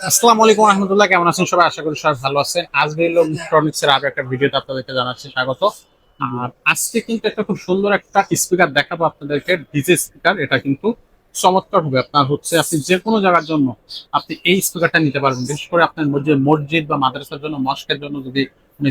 আসসালামু আলাইকুম রহমতুল্লাহ, কেমন আছেন সবাই? আশা করি সবাই ভালো আছেন। আজকে ইলেকট্রনিক্স এর আরও একটা ভিডিওতে আপনাদেরকে জানাচ্ছি স্বাগত। আর আজকে কিন্তু একটা খুব সুন্দর একটা স্পিকার দেখাবো আপনাদেরকে ডিজে স্পিকার এটা কিন্তু চমৎকার হবে। আপনার হচ্ছে আপনি যে কোনো জায়গার জন্য আপনি এই স্পিকারটা নিতে পারবেন। বিশেষ করে আপনার মসজিদ বা মাদ্রাসার জন্য, মস্কের জন্য যদি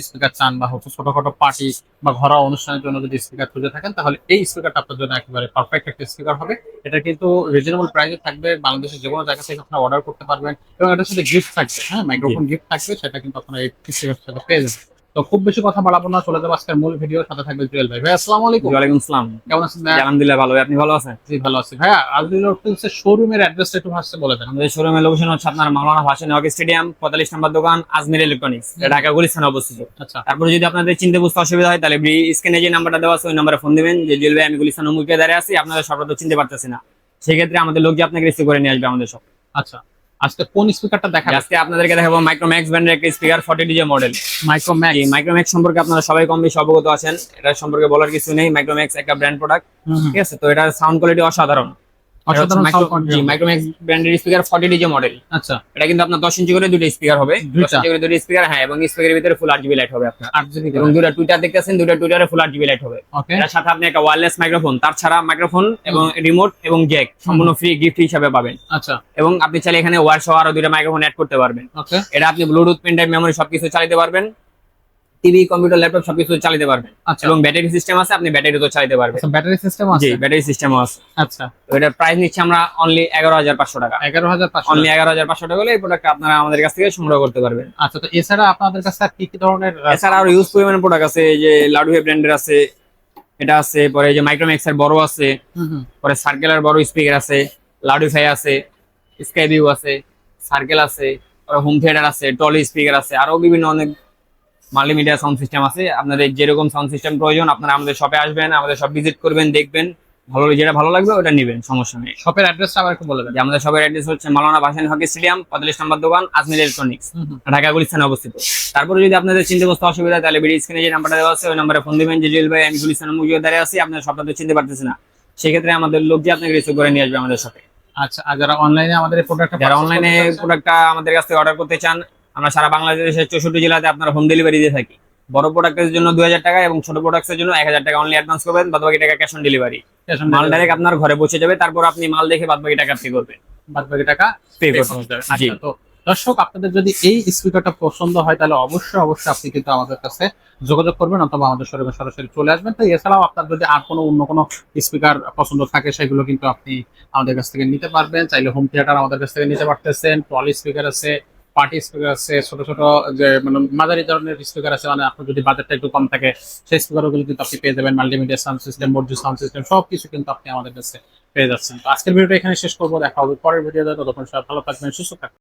স্পিকার চান বা হচ্ছে ছোটখাটো পার্টি বা ঘরোয়া অনুষ্ঠানের জন্য যদি স্পিকার খুঁজে থাকেন, তাহলে এই স্পিকারটা আপনার জন্য একেবারে পারফেক্ট একটা স্পিকার হবে। এটা কিন্তু রিজনেবল প্রাইসে থাকবে, বাংলাদেশের যে কোনো জায়গা থেকে আপনারা অর্ডার করতে পারবেন এবং এটার সাথে গিফট থাকবে হ্যাঁ মাইক্রোফোন গিফট থাকবে, সেটা কিন্তু আপনারা এই স্পিকার সাথে পেয়ে যাবেন। তো খুব বেশি কথা বাড়াবো না চলে যাব আজকের মূল ভিডিও সাথে থাকবে জুয়েল ভাই। ভাই আসসালামু আলাইকুম। ওয়ালাইকুম আসসালাম। কেমন আছেন ভাই? আলহামদুলিল্লাহ ভালো। আপনি ভালো আছেন? জি ভালো আছি। ভাইয়া আজকে হচ্ছে শোরুমের অ্যাড্রেসটা একটু ভাষতে বলে দেন। আমাদের শোরুমের লোকেশন হচ্ছে আপনার মাওলানা ভাসানী হকি স্টেডিয়াম পঁয়তাল্লিশ নম্বর দোকান আজমির ইলেকট্রনিক্স ঢাকা গুলিস্তানে অবস্থিত। আচ্ছা। তারপরে যদি আপনাদের চিনতে বুঝতে অসুবিধা হয় তাহলে স্ক্রিনে যে নাম্বারটা দেওয়া আছে ওই নাম্বারে ফোন দিবেন। যে জুয়েল ভাই আমি গুলিস্তান মুখে দাঁড়িয়ে আছি আপনাদের সর্বত চিনতে পারতেছি না। সেক্ষেত্রে আমাদের লোক যে আপনাকে রিসিভ করে নিয়ে আসবে আমাদের সব আচ্ছা। আজকে কোন স্পিকারটা দেখা আজকে আপনাদেরকে দেখাবো মাইক্রোম্যাক্স ব্র্যান্ডের একটা speaker forty DJ model Micromax এই মাইক্রোম্যাক্স সম্পর্কে আপনারা সবাই কম বেশি অবগত আছেন। এটা সম্পর্কে বলার কিছু নেই। মাইক্রোম্যাক্স একটা ব্র্যান্ড প্রোডাক্ট ঠিক আছে? তো এটার সাউন্ড কোয়ালিটি অসাধারণ। মাইক্রোম্যাক্স ব্র্যান্ডের স্পিকার ডিজে মডেল আচ্ছা। এটা কিন্তু আপনার ইঞ্চি করে দুটো স্পিকার হবে? ইঞ্চি করে দুটো স্পিকার হ্যাঁ এবং স্পিকারের ভিতরে ফুল লাইট হবে আপনার। এবং দুটো টুইটার দেখতেছেন দুটো টুইটারে ফুল লাইট হবে। সাথে আপনি একটা ওয়্যারলেস মাইক্রোফোন তার ছাড়া মাইক্রোফোন এবং রিমোট এবং জ্যাক সম্পূর্ণ ফ্রি গিফট হিসাবে পাবেন। আচ্ছা। এবং আপনি চাইলে এখানে ওয়্যার সহ আরও দুটো মাইক্রোফোন অ্যাড করতে পারবেন। এটা আপনি ব্লুটুথ পেন ড্রাইভ মেমোরি সবকিছু চালাতে পারবেন। টিভি কম্পিউটার ল্যাপটপ সবকিছু চালাতে পারবেন। আচ্ছা। এবং ব্যাটারি সিস্টেম আছে আপনি ব্যাটারি তো চালাতে পারবেন। আচ্ছা ব্যাটারি সিস্টেম জি আছে? ব্যাটারি সিস্টেম আছে। আচ্ছা। তো এটার প্রাইস নিচ্ছি আমরা অনলি এগারো হাজার পাঁচশো টাকা। এগারো হাজার পাঁচশো অনলি এগারো হাজার পাঁচশো টাকা হলে এই প্রোডাক্ট আপনারা আমাদের কাছ থেকে সংগ্রহ করতে পারবেন। আচ্ছা তো এছাড়া আপনাদের কাছে কি কি ধরনের এছাড়া আরও ইউজ পরিমাণের প্রোডাক্ট আছে এই যে লাডুহে ব্র্যান্ডের আছে এটা আছে পরে এই যে মাইক্রোম্যাক্স এর বড় আছে পরে সার্কেলের বড় স্পিকার আছে লাডু লাডুফাই আছে স্কাইভিউ আছে সার্কেল আছে হোম থিয়েটার আছে টলি স্পিকার আছে আরও বিভিন্ন অনেক মাল্টিমিডিয়া সাউন্ড সিস্টেম আছে। আপনাদের যেরকম সাউন্ড সিস্টেম প্রয়োজন আপনারা আমাদের শপে আসবেন আমাদের সব ভিজিট করবেন দেখবেন ভালো যেটা ভালো লাগবে ওটা নেবেন সমস্যা নেই। শপের অ্যাড্রেসটা আবার একটু বলে যে আমাদের সবের অ্যাড্রেস হচ্ছে মালানা ভাসানী হকি স্টেডিয়াম পঁয়তাল্লিশ নম্বর দোকান আজমির ইলেকট্রনিক্স ঢাকা গুলিস্তানে অবস্থিত। তারপরে যদি আপনাদের চিনতে বসতে অসুবিধা তাহলে বিডি স্ক্রিনে যে নাম্বারটা দেওয়া আছে ওই নাম্বারে ফোন দেবেন। যে জুয়েল ভাই আমি গুলিস্তানের মুজিয়ে দাঁড়িয়ে আছি আপনার সবটা তো চিনতে পারতেছি না। সেক্ষেত্রে আমাদের লোক যে আপনাকে রিসিভ করে নিয়ে আসবে আমাদের সাথে আচ্ছা আর যারা অনলাইনে আমাদের প্রোডাক্টটা যারা অনলাইনে প্রোডাক্টটা আমাদের কাছ থেকে অর্ডার করতে চান আমরা সারা বাংলাদেশের চৌষট্টি জেলাতে আপনার হোম ডেলিভারি দিয়ে থাকি। বড় প্রোডাক্টের জন্য দুই হাজার টাকা এবং ছোট প্রোডাক্টের জন্য এক হাজার টাকা অনলি অ্যাডভান্স করবেন বাদ বাকি টাকা ক্যাশ অন ডেলিভারি মাল ডাইরেক্ট আপনার ঘরে পৌঁছে যাবে তারপর আপনি মাল দেখে বাদ বাকি টাকা পে করবেন। বাদ বাকি টাকা পে করবেন আচ্ছা তো দর্শক আপনাদের যদি এই স্পিকারটা পছন্দ হয় তাহলে অবশ্যই অবশ্যই আপনি কিন্তু আমাদের কাছে যোগাযোগ করবেন অথবা আমাদের শোরুমে সরাসরি চলে আসবেন। তো এছাড়াও আপনার যদি আর কোনো অন্য কোনো স্পিকার পছন্দ থাকে সেগুলো কিন্তু আপনি আমাদের কাছ থেকে নিতে পারবেন। চাইলে হোম থিয়েটার আমাদের কাছ থেকে নিতে পারতেছেন টলি স্পিকার আছে পার্টি স্পিকার আছে, ছোট ছোট যে মানে মাঝারি ধরনের স্পিকার আছে মানে আপনার যদি বাজেটটা একটু কম থাকে, সেই স্পিকারগুলো কিন্তু আপনি পেয়ে যাবেন। মাল্টিমিডিয়া সাউন্ড সিস্টেম মসজিদ সাউন্ড সিস্টেম সব কিছু কিন্তু আপনি আমাদের কাছে পেয়ে যাচ্ছেন। আজকের ভিডিওটা এখানে শেষ করব, দেখা হবে পরের ভিডিওতে ততক্ষণ সব ভালো থাকবেন, সুস্থ থাকবেন।